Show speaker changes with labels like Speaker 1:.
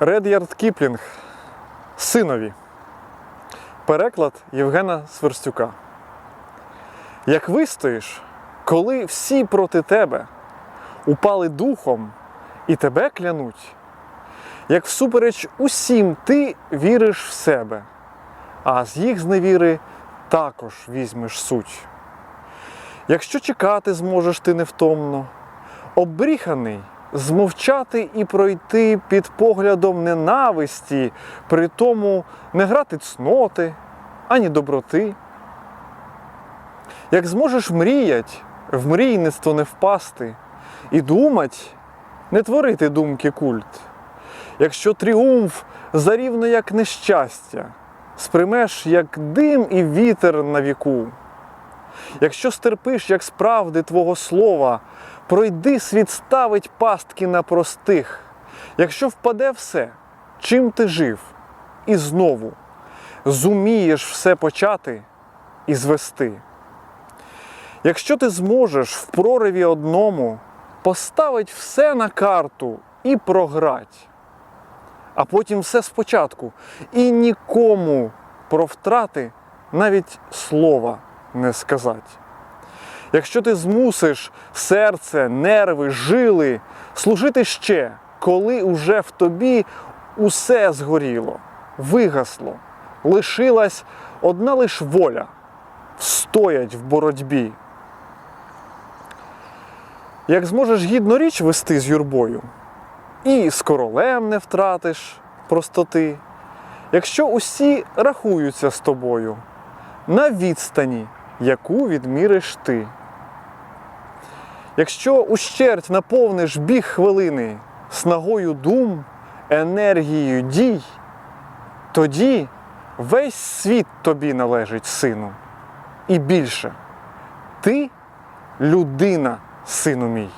Speaker 1: Редярд Кіплінг Синові. Переклад Євгена Сверстюка. Як вистоїш, коли всі проти тебе упали духом і тебе клянуть, як всупереч усім ти віриш в себе, а з їх зневіри також візьмеш суть. Якщо чекати зможеш ти невтомно, обріханий змовчати і пройти під поглядом ненависті, при тому не грати цноти, ані доброти. Як зможеш мріять, в мрійництво не впасти, і думать, не творити думки культ. Якщо тріумф зарівно як нещастя, сприймеш як дим і вітер на віку. Якщо стерпиш, як справди Твого слова, пройди світ ставить пастки на простих. Якщо впаде все, чим ти жив, і знову зумієш все почати і звести. Якщо ти зможеш в прориві одному поставить все на карту і програть, а потім все спочатку, і нікому про втрати навіть слова не сказати. Якщо ти змусиш серце, нерви, жили служити ще, коли уже в тобі усе згоріло, вигасло, лишилась одна лиш воля, стоять в боротьбі. Як зможеш гідно річ вести з юрбою, і з королем не втратиш простоти, якщо усі рахуються з тобою на відстані, яку відміриш ти. Якщо ущерть наповниш біг хвилини снагою дум, енергією дій, тоді весь світ тобі належить, сину. І більше, ти людина, сину мій.